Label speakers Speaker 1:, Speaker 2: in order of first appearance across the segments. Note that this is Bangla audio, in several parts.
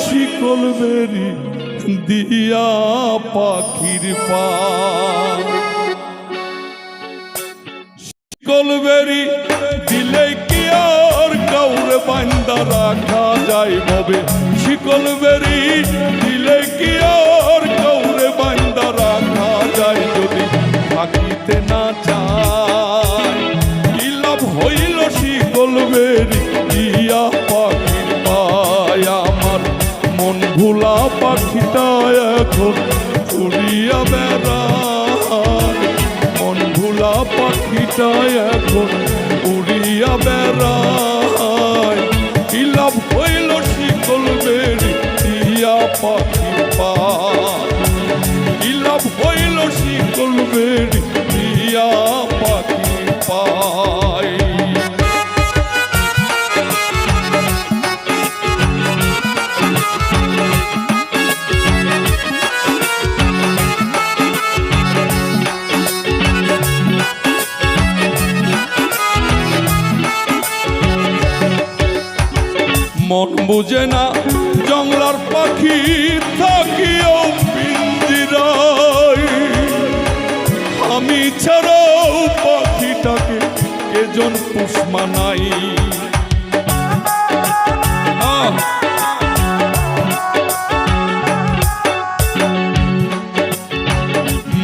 Speaker 1: শিকল বেরি দিয়া পাখির পা বেরি দিলে কি আর কাউরে বান্দা রাখা যায় ববে শিকল বেরি দিলে কি আর পাখিটা এখন উড়িয়া বেড়ায়। মন ভুলা পাখিটা এখন উড়িয়া বেড়ায়। মন বুঝে না জংলার পাখি থাকিও আমি ছাড়াও পাখিটাকে কেজন পুষ্মা নাই!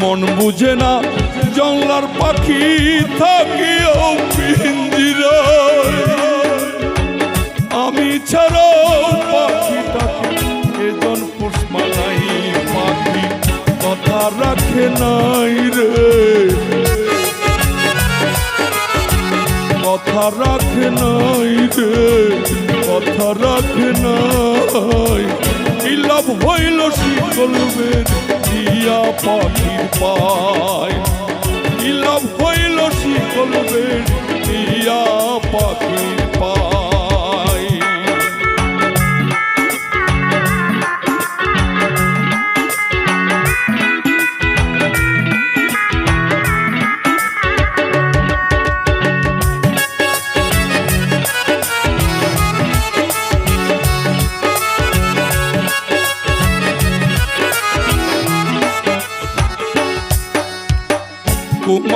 Speaker 1: মন বুঝে না জংলার পাখি থাকিও আমি ছাড়াও পাখিটাকে এজন পুষ্মা নাই পাখি, কথা রাখে নাই রে। কথা রাখে নাই রে, কথা রাখে নাই। কি লাভ হইল শিকল দিয়া পাখির পায়? কি হইল শিকল দিয়া পাখির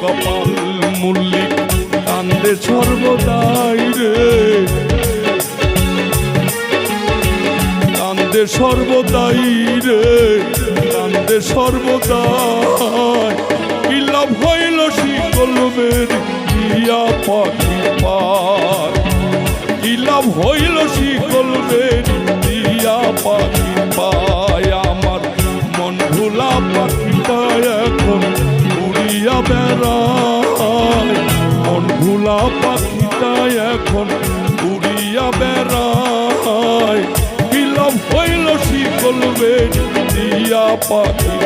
Speaker 1: কপাল মল্লিক কান্দে সর্বদাই রে। কান্দে সর্বদাই রে, কান্দে সর্বদাই। কি লাভ হইল শিকল বেরি দিয়া পাখি পায় কি লাভ হইল শিকল বেরি দিয়া পাখি পায় বেড়ায় মন ভুলা পাখিটা এখন উড়িয়া বেড়ায়। বিলম্ব হইল শিকল বেরি দিয়া পাখি